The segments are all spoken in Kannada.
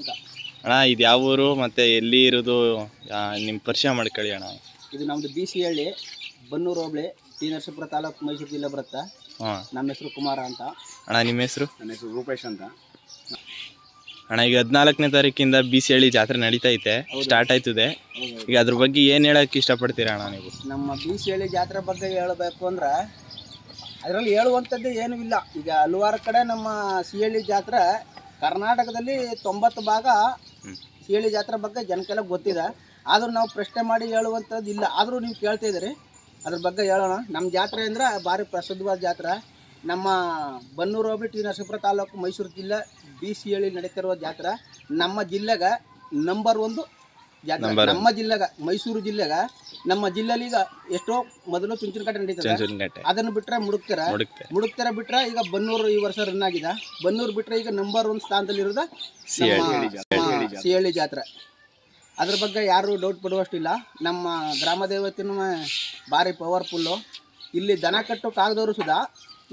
ಅಂತ. ಅಣ್ಣ ಇದು ಯಾವ ಊರು? ಮತ್ತೆ ಎಲ್ಲಿ ಇರೋದು? ನಿಮ್ಮ ಪರಿಚಯ ಮಾಡ್ಕೊಳ್ಳಿ ಅಣ್ಣ. ಇದು ನಮ್ದು B C Halli Bannur hobli T Narasipura taluk Mysuru ಜಿಲ್ಲೆ ಬರುತ್ತೆ? ಹಾಂ. ನಮ್ಮ ಹೆಸರು ಕುಮಾರ ಅಂತ. ಅಣ್ಣ ನಿಮ್ಮ ಹೆಸರು? ನನ್ನ ಹೆಸರು ರೂಪೇಶ್ ಅಂತ. ಅಣ್ಣ ಈಗ ಹದಿನಾಲ್ಕನೇ ತಾರೀಕಿಂದ ಬಿ ಸಿ ಹಳ್ಳಿ ಜಾತ್ರೆ ನಡೀತೈತೆ ಸ್ಟಾರ್ಟ್ ಆಯ್ತದೆ. ಈಗ ಅದ್ರ ಬಗ್ಗೆ ಏನು ಹೇಳಕ್ಕೆ ಇಷ್ಟಪಡ್ತೀರಾ ಅಣ್ಣ ನೀವು? ನಮ್ಮ ಬಿ ಸಿ ಹಳ್ಳಿ ಜಾತ್ರೆ ಬಗ್ಗೆ ಹೇಳಬೇಕು ಅಂದ್ರೆ ಅದರಲ್ಲಿ ಹೇಳುವಂಥದ್ದು ಏನೂ ಇಲ್ಲ. ಈಗ ಹಲವಾರು ಕಡೆ ನಮ್ಮ ಸಿ ಹಳ್ಳಿ ಜಾತ್ರೆ ಕರ್ನಾಟಕದಲ್ಲಿ ತೊಂಬತ್ತು ಭಾಗ ಸೀಳಿ ಜಾತ್ರೆ ಬಗ್ಗೆ ಜನಕ್ಕೆಲ್ಲ ಗೊತ್ತಿದೆ. ಆದರೂ ನಾವು ಪ್ರಶ್ನೆ ಮಾಡಿ ಹೇಳುವಂಥದ್ದು ಇಲ್ಲ. ಆದರೂ ನೀವು ಕೇಳ್ತಾ ಇದ್ದೀರಿ. ಅದ್ರ ಬಗ್ಗೆ ಹೇಳೋಣ. ನಮ್ಮ ಜಾತ್ರೆ ಅಂದರೆ ಭಾರಿ ಪ್ರಸಿದ್ಧವಾದ ಜಾತ್ರೆ. ನಮ್ಮ ಬನ್ನೂರು ಹೋಬಳಿ ಟಿ ನರಸೀಪುರ ತಾಲೂಕು ಮೈಸೂರು ಜಿಲ್ಲೆ ಬಿ ಸಿ ಹಳ್ಳಿ ನಡೀತಿರುವ ಜಾತ್ರೆ. ನಮ್ಮ ಜಿಲ್ಲೆಗೆ ನಂಬರ್ ಒಂದು ಜಾತ್ರೆ ನಮ್ಮ ಜಿಲ್ಲೆಗ ಮೈಸೂರು ಜಿಲ್ಲೆಗ ನಮ್ಮ ಜಿಲ್ಲೆಲಿ ಈಗ ಎಷ್ಟೋ ಮೊದಲು ಚುಂಚನಕಟ್ಟೆ ನಡೀತದೆ. ಅದನ್ನ ಬಿಟ್ರೆ ಮುಡುಕ್ತರ? ಮುಡುಕ್ತರ ಬಿಟ್ರೆ ಈಗ ಬನ್ನೂರು ಈ ವರ್ಷ ರನ್ ಆಗಿದೆ. ಬನ್ನೂರು ಬಿಟ್ರೆ ಈಗ ನಂಬರ್ ಒನ್ ಸ್ಥಾನದಲ್ಲಿ ಇರೋದ ಸಿ ಸಿಹಳ್ಳಿ ಜಾತ್ರೆ. ಅದ್ರ ಬಗ್ಗೆ ಯಾರು ಡೌಟ್ ಪಡುವಷ್ಟಿಲ್ಲ. ನಮ್ಮ ಗ್ರಾಮ ದೇವತೆನೂ ಭಾರಿ ಪವರ್ಫುಲ್ಲು ಇಲ್ಲಿ ದನ ಕಟ್ಟೋಕ್ಕಾಗದವರು ಸುಧಾ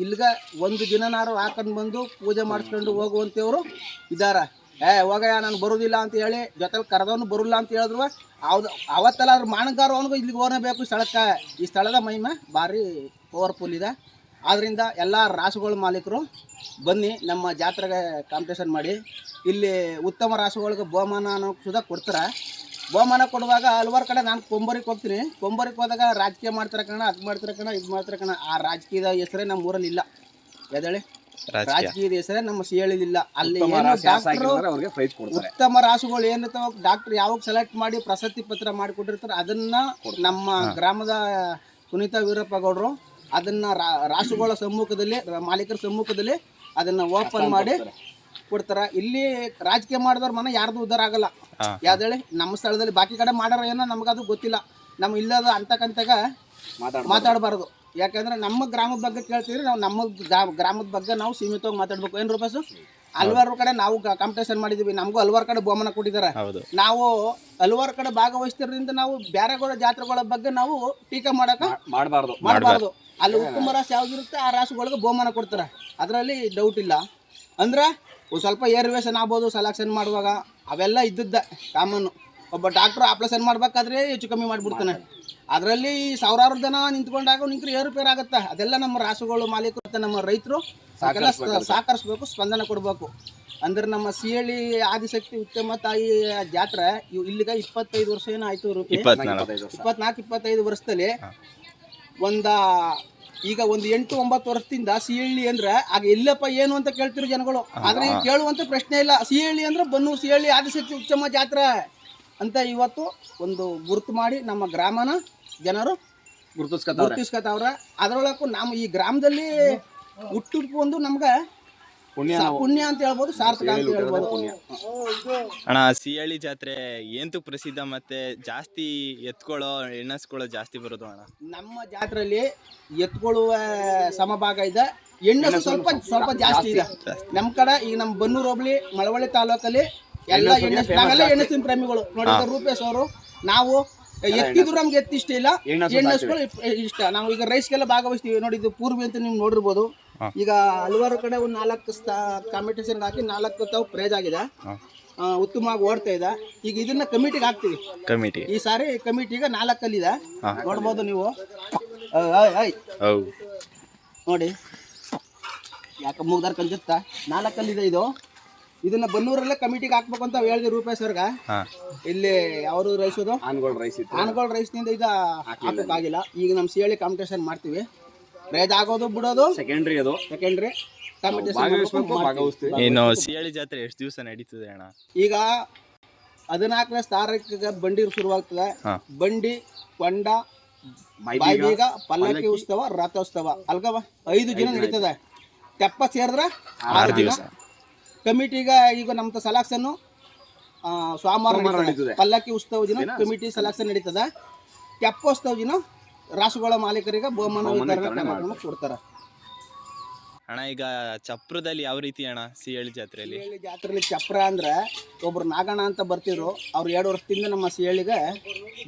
ಇಲ್ಲಿಗೆ ಒಂದು ದಿನನಾರು ಹಾಕೊಂಡು ಬಂದು ಪೂಜೆ ಮಾಡಿಸ್ಕೊಂಡು ಹೋಗುವಂಥವ್ರು ಇದ್ದಾರೆ ಏ ಹೋಗಯ್ಯ ನಾನು ಬರುವುದಿಲ್ಲ ಅಂತ ಹೇಳಿ ಜೊತೆಲಿ ಕರೆದವನು ಬರುಲ್ಲ ಅಂತ ಹೇಳಿದ್ರು. ಅವ್ದು ಅವತ್ತೆಲ್ಲ ಅದ್ರ ಇಲ್ಲಿ ಅವನಿಗೂ ಇಲ್ಲಿಗೆ ಹೋಗಬೇಕು ಸ್ಥಳಕ್ಕೆ. ಈ ಸ್ಥಳದ ಮಹಿಮೆ ಭಾರಿ ಪವರ್ಫುಲ್ ಇದೆ. ಆದ್ದರಿಂದ ಎಲ್ಲ ರಾಸುಗಳ ಮಾಲೀಕರು ಬನ್ನಿ, ನಮ್ಮ ಜಾತ್ರೆಗೆ ಕಾಂಪಿಟೇಷನ್ ಮಾಡಿ. ಇಲ್ಲಿ ಉತ್ತಮ ರಾಸುಗಳಿಗೆ ಬಹುಮಾನ ಅನ್ನೋ ಸುಧಾ ಕೊಡ್ತಾರೆ. ಬಹುಮಾನ ಕೊಡುವಾಗ ಹಲವಾರು ಕಡೆ ನಾನು ಕೊಂಬರಿಗೆ ಹೋಗ್ತೀನಿ. ಕೊಂಬರಿಗೆ ಹೋದಾಗ ರಾಜಕೀಯ ಮಾಡ್ತಾರೆ ಕಣ ಅದು ಮಾಡ್ತಾರೆ ಕಣ ಇದು ಮಾಡ್ತಾರೆ ಕಣ ಆ ರಾಜಕೀಯದ ಹೆಸರೇ ನಮ್ಮ ಊರಲ್ಲಿ ಇಲ್ಲ ರಾಜಕೀಯ ರಾಜಕೀಯದ ಹೆಸರೇ ನಮ್ಮ ಸಿಹಳಿಲಿಲ್ಲ ಅಲ್ಲಿ ಏನು ಡಾಕ್ಟ್ರು ಅವ್ರಿಗೆ ಪ್ರೈಸ್ ಕೊಡ್ತಾರೆ. ಉತ್ತಮ ರಾಸುಗಳು ಏನಿರ್ತಾವ ಡಾಕ್ಟರ್ ಯಾವಾಗ ಸೆಲೆಕ್ಟ್ ಮಾಡಿ ಪ್ರಶಸ್ತಿ ಪತ್ರ ಮಾಡಿಕೊಟ್ಟಿರ್ತಾರೆ ಅದನ್ನ ನಮ್ಮ ಗ್ರಾಮದ ಸುನೀತಾ ವೀರಪ್ಪ ಗೌಡರು ಅದನ್ನ ರಾ- ರಾಸುಗಳ ಸಮ್ಮುಖದಲ್ಲಿ ಮಾಲೀಕರ ಸಮ್ಮುಖದಲ್ಲಿ ಅದನ್ನ ಓಪನ್ ಮಾಡಿ ಕೊಡ್ತಾರ. ಇಲ್ಲಿ ರಾಜಕೀಯ ಮಾಡಿದವ್ರ ಮನೆ ಯಾರ್ದು ಉದ್ದಾರ ಆಗಲ್ಲ. ಯಾವ್ದೇಳಿ ನಮ್ಮ ಸ್ಥಳದಲ್ಲಿ ಬಾಕಿ ಕಡೆ ಮಾಡಾರ ಏನೋ ನಮಗದು ಗೊತ್ತಿಲ್ಲ. ನಮ್ಮ ಇಲ್ಲದ ಅಂತಕ್ಕಂತಾಗ ಮಾತಾಡಬಾರ್ದು. ಯಾಕಂದ್ರೆ ನಮ್ಮ ಗ್ರಾಮದ ಬಗ್ಗೆ ಕೇಳ್ತೀವಿ ನಾವು ನಮ್ಮ ಗ್ರಾ- ಗ್ರಾಮದ ಬಗ್ಗೆ ನಾವು ಸೀಮಿತವಾಗಿ ಮಾತಾಡ್ಬೇಕು. ಏನು ರೂಪಾಸು ಹಲವಾರು ಕಡೆ ನಾವು ಕಾಂಪಿಟೇಷನ್ ಮಾಡಿದೀವಿ. ನಮಗೂ ಹಲವಾರು ಕಡೆ ಬಹುಮಾನ ಕೊಟ್ಟಿದ್ದಾರೆ. ನಾವು ಹಲವಾರು ಕಡೆ ಭಾಗವಹಿಸ್ತಿರೋದ್ರಿಂದ ನಾವು ಬೇರೆಗಳ ಜಾತ್ರೆಗಳ ಬಗ್ಗೆ ನಾವು ಟೀಕೆ ಮಾಡಕ ಮಾಡಬಾರ್ದು. ಮಾಡಬಾರ್ದು. ಅಲ್ಲಿ ಉತ್ತಮ ರಾಶಿ ಯಾವ್ದಿರುತ್ತೆ ಆ ರಾಶಿಗಳಿಗೆ ಬಹುಮಾನ ಕೊಡ್ತಾರೆ. ಅದರಲ್ಲಿ ಡೌಟ್ ಇಲ್ಲ. ಅಂದ್ರೆ ಒಂದ್ ಸ್ವಲ್ಪ ಏರ್ವೇಷನ್ ಆಗ್ಬೋದು ಸೆಲೆಕ್ಷನ್ ಮಾಡುವಾಗ. ಅವೆಲ್ಲ ಇದ್ದಿದ್ದ ಕಾಮನ್ನು. ಒಬ್ಬ ಡಾಕ್ಟ್ರು ಆಪರೇಷನ್ ಮಾಡ್ಬೇಕಾದ್ರೆ ಹೆಚ್ಚು ಕಮ್ಮಿ ಮಾಡಿಬಿಡ್ತಾನೆ. ಅದರಲ್ಲಿ ಸಾವಿರಾರು ಜನ ನಿಂತ್ಕೊಂಡಾಗ ನಿಂತ್ರೆ ಏರುಪೇರು ಆಗುತ್ತೆ. ಅದೆಲ್ಲ ನಮ್ಮ ರಾಸುಗಳು ಮಾಲೀಕರು ಮತ್ತು ನಮ್ಮ ರೈತರು ಸಹಕರಿಸ್ಬೇಕು ಸ್ಪಂದನೆ ಕೊಡಬೇಕು. ಅಂದ್ರೆ ನಮ್ಮ ಸಿಹಳಿ ಆದಿಶಕ್ತಿ ಉತ್ತಮ ತಾಯಿ ಜಾತ್ರೆ ಇಲ್ಲಿಗೆ ಇಲ್ಲಿಗ ಇಪ್ಪತ್ತೈದು ವರ್ಷ ಏನೋ ಆಯ್ತು ಇಪ್ಪತ್ನಾಲ್ಕು. ಇಪ್ಪತ್ತೈದು ವರ್ಷದಲ್ಲಿ ಒಂದ ಈಗ ಒಂದು ಎಂಟು ಒಂಬತ್ತು ವರ್ಷದಿಂದ ಸಿಹಳ್ಳಿ ಅಂದ್ರೆ ಆಗ ಎಲ್ಲಪ್ಪ ಏನು ಅಂತ ಕೇಳ್ತಿರೋ ಜನಗಳು. ಆದ್ರೆ ಈಗ ಕೇಳುವಂತ ಪ್ರಶ್ನೆ ಇಲ್ಲ. ಸಿಹಳ್ಳಿ ಅಂದ್ರೆ ಬನ್ನೂರು ಸಿಹಳ್ಳಿ ಆದಿಶಕ್ತಿ ಉತ್ತಮ ಜಾತ್ರೆ ಅಂತ ಇವತ್ತು ಒಂದು ಗುರುತು ಮಾಡಿ ನಮ್ಮ ಗ್ರಾಮನ ಜನರು ಗುರುತಿಸ್ಕೊತಾವ್ರೆ. ಗುರುತಿಸ್ಕೊತಾವ್ರ. ಅದ್ರೊಳಕ್ಕೂ ನಮ್ಮ ಈ ಗ್ರಾಮದಲ್ಲಿ ಹುಟ್ಟುಟು ಒಂದು ನಮ್ಗೆ ಪುಣ್ಯ ಪುಣ್ಯ ಅಂತ ಹೇಳ್ಬೋದು ಸಾರ್ಥಕ ಅಂತ ಹೇಳ್ಬೋದು. ಅಣ್ಣ ಸಿಹಳ್ಳಿ ಜಾತ್ರೆ ಏನ್ತು ಪ್ರಸಿದ್ಧ ಮತ್ತೆ ಜಾಸ್ತಿ ಎತ್ಕೊಳ್ಳೋ ಎಣ್ಣಸ್ಕೊಳ್ಳೋ ಜಾಸ್ತಿ ಬರೋದು ಅಣ್ಣ? ನಮ್ಮ ಜಾತ್ರೆಯಲ್ಲಿ ಎತ್ಕೊಳ್ಳುವ ಸಮಭಾಗ ಇದೆ. ಹೆಣ್ಣು ಸ್ವಲ್ಪ ಸ್ವಲ್ಪ ಜಾಸ್ತಿ ಇದೆ. ನಮ್ಮ ಕಡೆ ಈಗ ನಮ್ಮ ಬನ್ನೂರು ಹೋಬಳಿ ಮಳವಳ್ಳಿ ತಾಲೂಕಲ್ಲಿ ಎಲ್ಲ ಎಣ್ಣೆ ನಾವೆಲ್ಲ ಎಣ್ಣೆಸಿನ ಪ್ರೇಮಿಗಳು. ನೋಡಿ ರೂಪೇಶ್ ಅವರು ನಾವು ಎತ್ತಿದ್ರು ನಮ್ಗೆ ಎತ್ತಿ ಇಷ್ಟ ಇಲ್ಲ. ಎಣ್ಣೆಸ್ಗಳು ಇಷ್ಟ. ನಾವು ಈಗ ರೈಸ್ಗೆಲ್ಲ ಭಾಗವಹಿಸ್ತೀವಿ. ನೋಡಿ ಇದು ಪೂರ್ವಿ ಅಂತ ನೀವು ನೋಡಿರ್ಬೋದು. ಈಗ ಹಲವಾರು ಕಡೆ ಒಂದು ನಾಲ್ಕು ಕಾಂಪಿಟೇಷನ್ ಹಾಕಿ ನಾಲ್ಕು ತಾವು ಪ್ರೈಸ್ ಆಗಿದೆ. ಉತ್ತಮವಾಗಿ ಓಡ್ತಾ ಇದೆ. ಈಗ ಇದನ್ನ ಕಮಿಟಿಗೆ ಹಾಕ್ತೀವಿ. ಕಮಿಟಿ ಈ ಸಾರಿ ಕಮಿಟಿಗೆ ನಾಲ್ಕಲ್ಲಿದೆ. ಇದೆ ನೋಡ್ಬೋದು ನೀವು. ನೋಡಿ. ಯಾಕೆ ಮುಗ್ದಾರ ಕಲ್ಸುತ್ತ ನಾಲ್ಕಲ್ಲಿದೆ ಇದು. ಇದನ್ನ ಬನ್ನೂರಲ್ಲೇ ಕಮಿಟಿಗೆ ಹಾಕ್ಬೇಕು ಅಂತ ಹೇಳಿದೆ ರೂಪೇಶ್ ಸರ್ಗ ಇಲ್ಲಿ ಇಲ್ಲಿ ರೈಸ್ ರೈಸೋದು ಆನ್ಗೋಳ್ ರೈಸ್ ಇತ್ತು. ರೈಸ್ನಿಂದ ಇದು ಆಗಿಲ್ಲ. ಈಗ ನಮ್ಮ ಸಿಹಳಿ ಕಾಂಪಿಟೇಷನ್ ಮಾಡ್ತೀವಿ. ರೈಸ್ ಆಗೋದು ಬಿಡೋದು. ಸೆಕೆಂಡ್ರಿ ಅದು. ಸೆಕೆಂಡ್ರಿ ಭಾಗವಹಿಸ್ತೀವಿ. ಇನ್ನು ಜಾತ್ರೆ ಎಷ್ಟು ದಿವಸ ನಡೀತದೆ ಅಣ್ಣ? ಈಗ ಹದಿನಾಲ್ಕನೇ ತಾರೀಕಿಗೆ ಬಂಡಿ ಶುರುವಾಗ್ತದೆ. ಬಂಡಿ ಕೊಂಡ ಬೈಬೀಗ ಪಲ್ಲಕ್ಕಿ ಉತ್ಸವ ರಥೋತ್ಸವ. ಅಲ್ಗವ ಐದು ದಿನ ನಡೀತದೆ. ತೆಪ್ಪ ಸೇರಿದ್ರೆ ಆರು ದಿನ. ದಿವಸ. ಕಮಿಟಿಗ ಈಗ ನಮ್ಮ ಸೆಲೆಕ್ಷನ್ ಸೋಮವಾರ ನಡೀತದೆ. ಪಲ್ಲಕ್ಕಿ ಉತ್ಸವ ದಿನ ಕಮಿಟಿ ಸೆಲೆಕ್ಷನ್ ನಡೀತದ. ತೆಪ್ಪೋತ್ಸವ ದಿನ ರಾಸುಗಳ ಮಾಲೀಕರಿಗೆ ಬಹುಮಾನ ವಿತರಣೆ ಕಾರ್ಯಕ್ರಮ ಕೊಡ್ತಾರೆ. ಅಣ್ಣ ಈಗ ಚಪ್ರದಲ್ಲಿ ಯಾವ ರೀತಿ ಅಣ್ಣ ಸಿ ಹಳ್ಳಿ ಜಾತ್ರೆಯಲ್ಲಿ? ಸಿಹಳ್ಳಿ ಜಾತ್ರೆಯಲ್ಲಿ ಚಪ್ರ ಅಂದ್ರೆ ಒಬ್ರು ನಾಗಣ್ಣ ಅಂತ ಬರ್ತಿದ್ರು. ಅವ್ರು ಎರಡು ವರ್ಷದಿಂದ ನಮ್ಮ ಸಿಹಳ್ಳಿಗೆ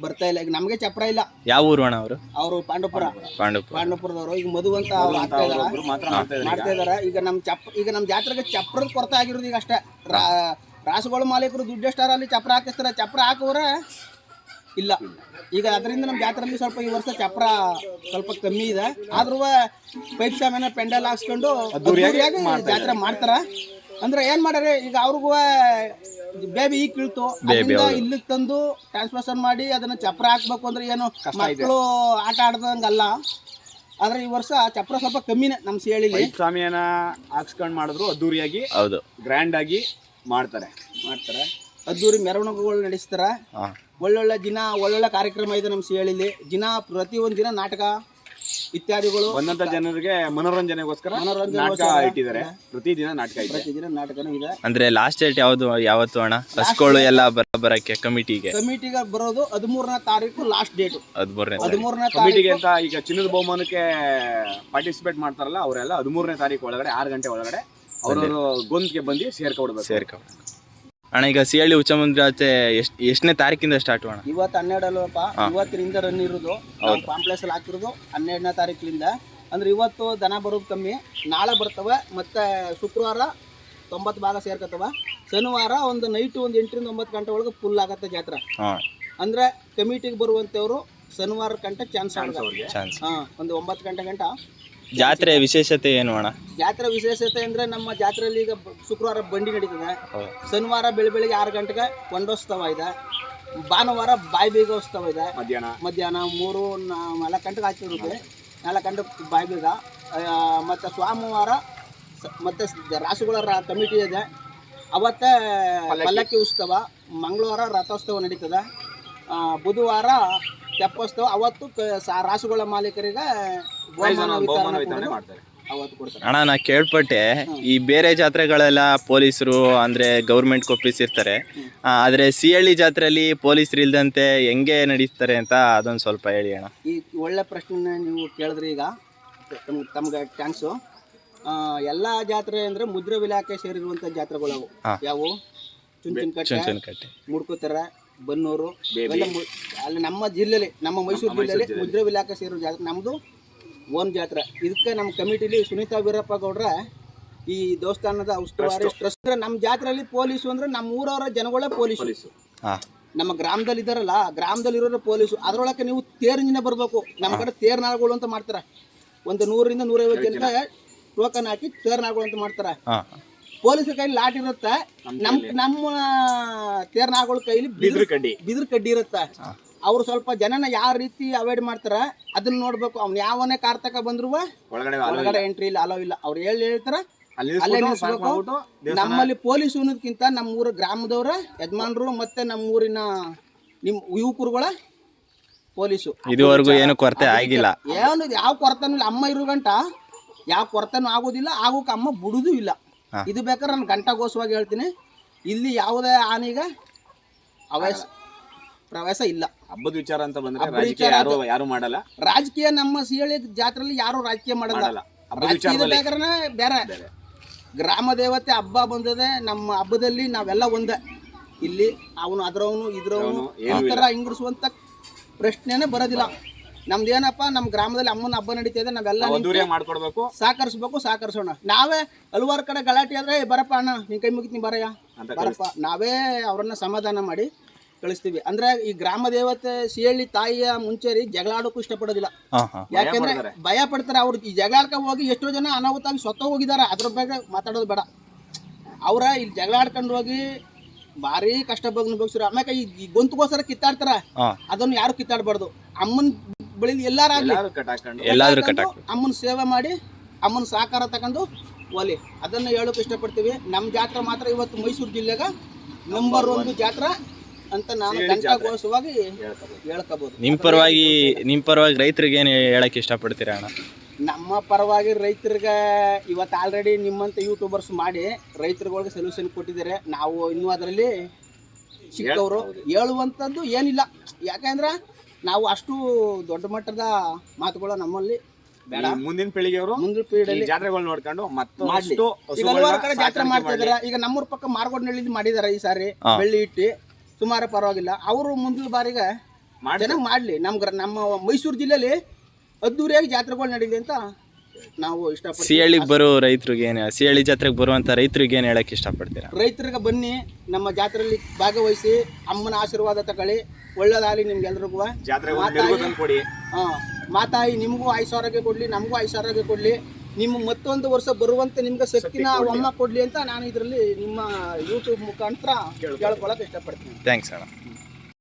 ಬರ್ತಾ ಇಲ್ಲ. ಈಗ ನಮಗೆ ಚಪ್ರ ಇಲ್ಲ. ಯಾವ ಊರು ಅಣ್ಣ ಅವರು? ಅವರು ಪಾಂಡವಪುರ. ಪಾಂಡುಪುರ ಪಾಂಡವಪುರದವರು. ಈಗ ಮಧು ಅಂತ ಅವ್ರು ಆಗ್ತಾ ಇದಾರ. ಮಾಡ್ತಾ ಮಾಡ್ತಾ ಇದಾರೆ. ಈಗ ನಮ್ಮ ಚಪ್ ಈಗ ನಮ್ಮ ಜಾತ್ರೆಗೆ ಚಪ್ರದ ಕೊರತೆ ಆಗಿರೋದು ಈಗ ಅಷ್ಟೇ. ರಾ- ರಾಸುಗಳ ಮಾಲೀಕರು ದುಡ್ಡು ಎಷ್ಟಾರ ಅಲ್ಲಿ ಚಪ್ರ ಹಾಕಿಸ್ತಾರೆ. ಚಪ್ರ ಹಾಕೋರೆ ಇಲ್ಲ. ಈಗ ಅದರಿಂದ ನಮ್ಮ ಜಾತ್ರೆಯಲ್ಲಿ ಸ್ವಲ್ಪ ಈ ವರ್ಷ ಚಪ್ರ ಸ್ವಲ್ಪ ಕಮ್ಮಿ ಇದೆ. ಆದ್ರೂ ಪೈಪ್ ಸಾಮಾನ ಪೆಂಡಲ್ ಹಾಕ್ಸ್ಕೊಂಡು ಅದ್ದೂರಿಯಾಗಿ ಜಾತ್ರೆ ಮಾಡ್ತಾರ. ಅಂದ್ರೆ ಏನ್ ಮಾಡ್ಯಾರ ಈಗ ಅವ್ರಿಗೂ ಬೇಬಿ ಈಗ ಕೀಳ್ತು. ಇಲ್ಲಿ ಇಲ್ಲಿಗೆ ತಂದು ಟ್ರಾನ್ಸ್ಮಿಷನ್ ಮಾಡಿ ಅದನ್ನ ಚಪ್ರ ಹಾಕ್ಬೇಕು ಅಂದ್ರೆ ಏನು ಮಕ್ಕಳು ಆಟ ಆಡ್ದಂಗಲ್ಲ. ಆದ್ರೆ ಈ ವರ್ಷ ಚಪ್ರ ಸ್ವಲ್ಪ ಕಮ್ಮಿನೇ ನಮ್ಮ ಸೇಳಿ ಸ್ವಾಮಿಯನ್ನ ಹಾಕ್ಸ್ಕೊಂಡ್ ಮಾಡಿದ್ರು ಅದ್ದೂರಿಯಾಗಿ ಹೌದು. ಗ್ರ್ಯಾಂಡ್ ಆಗಿ ಮಾಡ್ತಾರೆ. ಮಾಡ್ತಾರೆ. ಅದ್ದೂರಿ ಮೆರವಣಿಗೆಗಳು ನಡೆಸ್ತಾರ. ಒಳ್ಳೊಳ್ಳೆ ದಿನ ಒಳ್ಳೊಳ್ಳೆ ಕಾರ್ಯಕ್ರಮ ಇದೆ ನಮ್ಮ ಸೇಳಿಲಿ ದಿನ ಪ್ರತಿಯೊಂದು ದಿನ ನಾಟಕ ಇತ್ಯಾದಿಗಳು ಬಂದಂತ ಜನರಿಗೆ ಮನೋರಂಜನೆಗೋಸ್ಕರ ಮನೋರಂಜನೆ ನಾಟಕ ಇಟ್ಟಿದ್ದಾರೆ. ಪ್ರತಿದಿನ ನಾಟಕ ಇದೆ. ಪ್ರತಿದಿನ ನಾಟಕನೂ ಇದೆ. ಅಂದ್ರೆ ಲಾಸ್ಟ್ ಡೇಟ್ ಯಾವ್ದು ಯಾವತ್ತು ಅಣ್ಣ? ಹಸ್ಗಳು ಎಲ್ಲ ಬರ ಬರಕ್ಕೆ ಕಮಿಟಿಗೆ. ಕಮಿಟಿಗೆ ಬರೋದು ಹದಿಮೂರನೇ ತಾರೀಕು ಲಾಸ್ಟ್ ಡೇಟ್ ಹದಿಮೂರನೇ ಹದಿಮೂರನೇ ಕಮಿಟಿಗೆ ಅಂತ ಈಗ ಚಿನ್ನದ ಬಹುಮಾನಕ್ಕೆ ಪಾರ್ಟಿಸಿಪೇಟ್ ಮಾಡ್ತಾರಲ್ಲ ಅವರೆಲ್ಲ ಹದಿಮೂರನೇ ತಾರೀಕು ಒಳಗಡೆ ಆರು ಗಂಟೆ ಒಳಗಡೆ ಅವರು ಗೊಂದ್ಗೆ ಬಂದು ಸೇರ್ಕೊಡ್ಬೇಕು ಸೇರ್ಕ ಅಣ್ಣ ಈಗ ಸಿಹಳ್ಳಿ ಉಚ್ಚಮಂದ್ರ ಜಾತ್ರೆ ಎಷ್ಟ್ ಎಷ್ಟನೇ ತಾರೀಕಿಂದ ಸ್ಟಾರ್ಟ್ ಅಣ್ಣ? ಇವತ್ತು ಹನ್ನೆರಡು ಅಲ್ವಪ್ಪ ಇವತ್ತಿನಿಂದ ರನ್ ಇರೋದು. ಕಾಂಪ್ಲೆಕ್ಸ್ ಅಲ್ಲಿ ಹಾಕಿರೋದು ಹನ್ನೆರಡನೇ ತಾರೀಕಿನಿಂದ ಅಂದ್ರೆ ಇವತ್ತು ದನ ಬರೋದು ಕಮ್ಮಿ. ನಾಳೆ ಬರ್ತವೆ ಮತ್ತೆ ಶುಕ್ರವಾರ ತೊಂಬತ್ತು ಭಾಗ ಸೇರ್ಕತ್ತವ. ಶನಿವಾರ ಒಂದು ನೈಟ್ ಒಂದು ಎಂಟರಿಂದ ಒಂಬತ್ತು ಗಂಟೆ ಒಳಗೆ ಫುಲ್ ಆಗತ್ತೆ ಜಾತ್ರೆ. ಅಂದ್ರೆ ಕಮಿಟಿಗೆ ಬರುವಂತವ್ರು ಶನಿವಾರ ಗಂಟೆ ಚಾನ್ಸ್ ಹಾ ಒಂದು ಒಂಬತ್ತು ಗಂಟೆ ಗಂಟ ಜಾತ್ರೆ ವಿಶೇಷತೆ ಏನು ಅಣ್ಣ? ಜಾತ್ರೆ ವಿಶೇಷತೆ ಅಂದ್ರೆ ನಮ್ಮ ಜಾತ್ರೆಯಲ್ಲಿ ಈಗ ಬ- ಶುಕ್ರವಾರ ಬಂಡಿ ನಡೀತದೆ. ಶನಿವಾರ ಬೆಳಿ ಬೆಳಿಗ್ಗೆ ಆರು ಗಂಟೆಗೆ ಕೊಂಡೋತ್ಸವ ಇದೆ. ಭಾನುವಾರ ಬಾಯಿ ಬೀಗ ಉತ್ಸವ ಇದೆ. ಮಧ್ಯಾಹ್ನ. ಮಧ್ಯಾಹ್ನ ಮೂರು ನಾ- ನಾಲ್ಕು ಗಂಟೆಗೆ ಹಾಕಿರುತ್ತೆ ನಾಲ್ಕು ಗಂಟೆ ಬಾಯಿ ಬೀಗ. ಆ, ಮತ್ತೆ ಸೋಮವಾರ ಸ- ಮತ್ತೆ ಸ- ರಾಸುಗಳ ರ- ಕಮಿಟಿ ಇದೆ. ಅವತ್ತೇ ಪಲ್ಲಕ್ಕಿ ಉತ್ಸವ ಮಂಗಳವಾರ ರಥೋತ್ಸವ ನಡೀತದೆ. ಆ, ಬುಧವಾರ ತೆಪ್ಪೋತ್ಸವ ಅವತ್ತು ಕ- ಸ- ರಾಸುಗಳ ಮಾಲೀಕರಿಗೆ ಬಹುಮಾನ ಬಹುಮಾನ ವಿತರಣೆ ವಿತರಣೆ ಮಾಡ್ತಾರೆ. ಅವತ್ತು ಕೊಡ್ತಾರೆ. ಅಣ್ಣ ನಾ ಕೇಳ್ಪಟ್ಟೆ. ಈ ಬೇರೆ ಜಾತ್ರೆಗಳೆಲ್ಲ ಪೊಲೀಸರು ಅಂದ್ರೆ ಗೌರ್ಮೆಂಟ್ ಕೊಪ್ಪಿಸಿರ್ತಾರೆ. ಆ, ಆದ್ರೆ ಸಿಹಳ್ಳಿ ಜಾತ್ರೆಯಲ್ಲಿ ಪೊಲೀಸರು ಇಲ್ದಂತೆ ಹೆಂಗೆ ನಡೀತಾರೆ ಅಂತ ಅದೊಂದು ಸ್ವಲ್ಪ ಹೇಳಿ ಅಣ್ಣ. ಈ ಒಳ್ಳೆ ಪ್ರಶ್ನೆ ನೀವು ಕೇಳಿದ್ರಿ ಈಗ. ತಮ್ಗೆ ತಮ್ಗೆ ಥ್ಯಾಂಕ್ಸು ಎಲ್ಲ ಜಾತ್ರೆ ಅಂದ್ರೆ ಮುದ್ರೆ ಇಲಾಖೆ ಸೇರಿರುವಂತ ಜಾತ್ರೆಗಳು ಅವು ಹಾ. ಯಾವು? ಚುಂಚನಕಟ್ಟೆ ಚುಂಚನಕಟ್ಟೆ. ಮುಡ್ಕೋತೆರೆ ಬನ್ನೂರು ಇವೆಲ್ಲ ಮು- ಅಲ್ಲಿ ನಮ್ಮ ಜಿಲ್ಲೆಲಿ ನಮ್ಮ ಮೈಸೂರು ಜಿಲ್ಲೆಯಲ್ಲಿ ಮುದ್ರ ಇಲಾಖೆ ಸೇರೋ ಜಾತ್ರೆ ನಮ್ಮದು ಓನ್ ಜಾತ್ರೆ. ಇದಕ್ಕೆ ನಮ್ಮ ಕಮಿಟಿಲಿ ಸುನೀತಾ ವೀರಪ್ಪ ಗೌಡ್ರ ಈ ದೇವಸ್ಥಾನದ ಉಸ್ತುವಾರಿ ಟ್ರಸ್ಟ್. ನಮ್ಮ ಜಾತ್ರೆಯಲ್ಲಿ ಪೊಲೀಸು ಅಂದ್ರೆ ನಮ್ಮ ಊರವರ ಜನಗಳೇ ಪೊಲೀಸು. ಹಾ. ನಮ್ಮ ಗ್ರಾಮದಲ್ಲಿ ಇದಾರಲ್ಲ ಗ್ರಾಮದಲ್ಲಿ ಇರೋರು ಪೊಲೀಸು. ಅದರೊಳಗೆ ನೀವು ತೇರಿನಿಂದ ಬರಬೇಕು. ನಮ್ಮ ಕಡೆ ತೇರ್ನಾಳಗಳು ಅಂತ ಮಾಡ್ತಾರೆ. ಒಂದು ನೂರರಿಂದ ನೂರೈವತ್ತು ಜನಕ್ಕೆ ಟೋಕನ್ ಹಾಕಿ ತೇರ್ನಾಳಗಳು ಅಂತ ಮಾಡ್ತಾರೆ. ಹಾ. ಪೊಲೀಸರ ಕೈಲಿ ಲಾಟ್ ಇರುತ್ತೆ. ನಮ್ ನಮ್ಮ ತೇರ್ನಾಗೋಳ ಕೈಲಿ ಬಿದ್ರ ಕಡ್ಡಿ. ಬಿದಿರು ಕಡ್ಡಿ ಇರುತ್ತೆ. ಅವ್ರು ಸ್ವಲ್ಪ ಜನನ ಯಾವ ರೀತಿ ಅವಾಯ್ಡ್ ಮಾಡ್ತಾರ ಅದನ್ನ ನೋಡ್ಬೇಕು. ಅವ್ನ ಯಾವನೇ ಕಾರ್ತಕ ಬಂದ್ರು ಒಳಗಡೆ ಎಂಟ್ರಿ ಇಲ್ಲ. ಅಲೋ ಇಲ್ಲ ಅವ್ರು ಹೇಳಿ ಹೇಳ್ತಾರ ಅಲ್ಲೇ ನಿಲ್ಸ್ಬೇಕು. ನಮ್ಮಲ್ಲಿ ಪೊಲೀಸ್ ಅನ್ನೋದಕ್ಕಿಂತ ನಮ್ಮ ಊರ ಗ್ರಾಮದವ್ರ ಯಜಮಾನ್ರು ಮತ್ತೆ ನಮ್ಮ ಊರಿನ ನಿಮ್ ಯುವಕರುಗಳ ಪೊಲೀಸು. ಇದುವರೆಗೂ ಏನು ಕೊರತೆ ಆಗಿಲ್ಲ. ಏನು ಯಾವ ಕೊರತೆನೂ ಇಲ್ಲ. ಅಮ್ಮ ಇರೋ ಗಂಟ ಯಾವ ಕೊರತೆನೂ ಆಗೋದಿಲ್ಲ. ಆಗೋಕೆ ಅಮ್ಮ ಬಿಡುದೂ ಇಲ್ಲ. ಇದು ಬೇಕಾದ್ರೆ ನಾನು ಗಂಟಾಗೋಸ್ವಾಗಿ ಹೇಳ್ತೀನಿ. ಇಲ್ಲಿ ಯಾವುದೇ ಆನೆಗ ಅವಶ್ಯ ಪ್ರವೇಶ ಇಲ್ಲ. ಹಬ್ಬದ ವಿಚಾರ ಅಂತ ಬಂದ್ರೆ ರಾಜಕೀಯ ಯಾರು ಯಾರು ಮಾಡಲ್ಲ. ರಾಜಕೀಯ ನಮ್ಮ ಸಿಹಳಿ ಜಾತ್ರೆಯಲ್ಲಿ ಯಾರು ರಾಜಕೀಯ ಮಾಡಲ್ಲ. ಬೇಕಾದ್ರೆ ಬೇರೆ. ಗ್ರಾಮ ದೇವತೆ ಹಬ್ಬ ಬಂದದೆ ನಮ್ಮ ಹಬ್ಬದಲ್ಲಿ ನಾವೆಲ್ಲ ಒಂದೇ. ಇಲ್ಲಿ ಅವನು ಅದ್ರವನು ಇದ್ರವನು ಈ ಥರ ಹಿಂಗಿಡಿಸುವಂತ ಪ್ರಶ್ನೆನೇ ಬರೋದಿಲ್ಲ. ನಮ್ದೇನಪ್ಪ ನಮ್ಮ ಗ್ರಾಮದಲ್ಲಿ ಅಮ್ಮನ ಹಬ್ಬ ನಡೀತಾ ಇದೆ ನಾವೆಲ್ಲ ನಿಂತು ಮಾಡ್ಕೊಡ್ಬೇಕು. ಸಹಕರಿಸ್ಬೇಕು ಸಹಕರಿಸೋಣ. ನಾವೇ ಹಲವಾರು ಕಡೆ ಗಲಾಟೆ ಆದ್ರೆ "ಏ, ಬರಪ್ಪ ಅಣ್ಣ ನಿನ್ ಕೈ ಮುಗಿತೀನಿ ಬರಯ್ಯ. ಅಂತ ಬರಪ್ಪ. ನಾವೇ ಅವ್ರನ್ನ ಸಮಾಧಾನ ಮಾಡಿ ಕಳಿಸ್ತೀವಿ. ಅಂದ್ರೆ ಈ ಗ್ರಾಮ ದೇವತೆ ಸಿಹಳ್ಳಿ ತಾಯಿಯ ಮುಂಚೇರಿ ಜಗಳಾಡೋಕು ಇಷ್ಟಪಡೋದಿಲ್ಲ. ಹಾ ಹಾ. ಯಾಕಂದ್ರೆ. ಭಯ ಪಡ್ತಾರೆ. ಅವ್ರು. ಈ ಜಗಳಾಡ್ಕ ಹೋಗಿ ಎಷ್ಟೋ ಜನ ಅನಾಹುತ ಆಗಿ ಸತ್ತ ಹೋಗಿದಾರ ಅದ್ರ ಬಗ್ಗೆ ಮಾತಾಡೋದು ಬೇಡ. ಅವ್ರ ಇಲ್ಲಿ ಜಗಳಾಡ್ಕೊಂಡು ಹೋಗಿ ಭಾರಿ ಕಷ್ಟ ಬಗ್ಗೆ ಅನುಭವಿಸ್ರು ಆಮ್ಯಾಕ ಈ ಈ ಗೊಂತಗೋಸ್ಕರ ಕಿತ್ತಾಡ್ತಾರ. ಹಾ. ಅದನ್ನು ಯಾರು ಕಿತ್ತಾಡ್ಬಾರ್ದು. ಅಮ್ಮನ ಬಳಿ ಎಲ್ಲಾರಾಗ್ಲಿ ಎಲ್ಲಾರು ಕಟ್ ಹಾಕೊಂಡು. ಎಲ್ಲಾದ್ರೂ ಕಟ್ಟಾಕ್ ಅಮ್ಮನ ಸೇವೆ ಮಾಡಿ ಅಮ್ಮನ ಸಹಕಾರ ತಗೊಂಡು ಒಲಿ. ಅದನ್ನ ಹೇಳೋಕೆ ಇಷ್ಟಪಡ್ತೀವಿ. ನಮ್ಮ ಜಾತ್ರೆ ಮಾತ್ರ ಇವತ್ತು ಮೈಸೂರು ಜಿಲ್ಲೆಗ ನಂಬರ್ ಒಂದು ಜಾತ್ರೆ ಅಂತ ನಾನು ಗಂಟಾ ಘೋಷವಾಗಿ ಹೇಳ್ಕೋಬಹುದು ನಿಮ್ಮ ಪರವಾಗಿ ನಿಮ್ಮ ಪರವಾಗಿ ರೈತರಿಗೆ ಏನು ಹೇಳಕ್ ಇಷ್ಟಪಡ್ತೀರಾ ಅಣ್ಣ? ನಮ್ಮ ಪರವಾಗಿ ರೈತರಿಗೆ ಇವತ್ತು ಆಲ್ರೆಡಿ ನಿಮ್ಮಂತ ಯೂಟ್ಯೂಬರ್ಸ್ ಮಾಡಿ ರೈತರುಗಳಿಗೆ ಸೊಲ್ಯೂಷನ್ ಕೊಟ್ಟಿದ್ದಾರೆ. ನಾವು ಇನ್ನೂ ಅದರಲ್ಲಿ ಚಿಕ್ಕವರು ಹೇಳುವಂಥದ್ದು ಏನಿಲ್ಲ. ಯಾಕಂದ್ರೆ ನಾವು ಅಷ್ಟು ದೊಡ್ಡ ಮಟ್ಟದ ಮಾತುಗಳು ನಮ್ಮಲ್ಲಿ ಬೇಡ. ಮುಂದಿನ ಪೀಳಿಗೆಯವರು ಮುಂದಿನ ಪೀಳಿಗೆ ಜಾತ್ರೆಗಳು ನೋಡ್ಕೊಂಡು ಮತ್ತಷ್ಟು ಹಲವಾರು ಕಡೆ ಜಾತ್ರೆ ಮಾಡ್ತಾ ಇದಾರೆ ಈಗ ನಮ್ಮೂರ ಪಕ್ಕ ಮಾರ್ಗೋಡ್ನಳ್ಳಿ ಮಾಡಿದಾರೆ ಈ ಸಾರಿ. ಬೆಳ್ಳಿ ಇಟ್ಟಿ ಸುಮಾರು ಪರವಾಗಿಲ್ಲ. ಅವರು ಮುಂದಿನ ಬಾರಿಗೆ ಚೆನ್ನಾಗಿ ಮಾಡ್ಲಿ. ನಮ್ಮ ನಮ್ಮ ಮೈಸೂರು ಜಿಲ್ಲೆಯಲ್ಲಿ ಅದ್ದೂರಿಯಾಗಿ ಜಾತ್ರೆಗಳು ನಡೀಲಿ ಅಂತ ನಾವು ಸಿ ಇಷ್ಟಪಡ್ತೀವಿ. ಹಳ್ಳಿಗೆ ಬರೋ ರೈತರಿಗೆ ಏನು ಸಿ ಹಳ್ಳಿ ಜಾತ್ರೆಗೆ ಬರುವಂಥ ರೈತರಿಗೆ ಏನು ಹೇಳಕ್ಕೆ ಇಷ್ಟಪಡ್ತೀರಾ? ರೈತರಿಗೆ ಬನ್ನಿ ನಮ್ಮ ಜಾತ್ರೆಯಲ್ಲಿ ಭಾಗವಹಿಸಿ ಅಮ್ಮನ ಆಶೀರ್ವಾದ ತಗೊಳ್ಳಿ ಒಳ್ಳೇದಾಗಲಿ ನಿಮ್ಗೆಲ್ರಿಗೂ. ಜಾತ್ರೆ ಕೊಡಿ. ಹಾ ಮಾತಾಯಿ ನಿಮಗೂ ಐದು ಸಾವಿರಕ್ಕೆ ಕೊಡಲಿ ನಮಗೂ ಐದು ಸಾವಿರಕ್ಕೆ ಕೊಡಲಿ. ನಿಮ್ಮ ಮತ್ತೊಂದು ವರ್ಷ ಬರುವಂತೆ ನಿಮ್ಗೆ ಶಕ್ತಿನ ಒಮ್ಮ ಕೊಡ್ಲಿ ಅಂತ ನಾನು ಇದರಲ್ಲಿ ನಿಮ್ಮ ಯೂಟ್ಯೂಬ್ ಮುಖಾಂತರ ಕೇಳ್ಕೊಳಕ್ ಇಷ್ಟಪಡ್ತೀನಿ. ಥ್ಯಾಂಕ್ಸ್ ಅಣ್ಣ.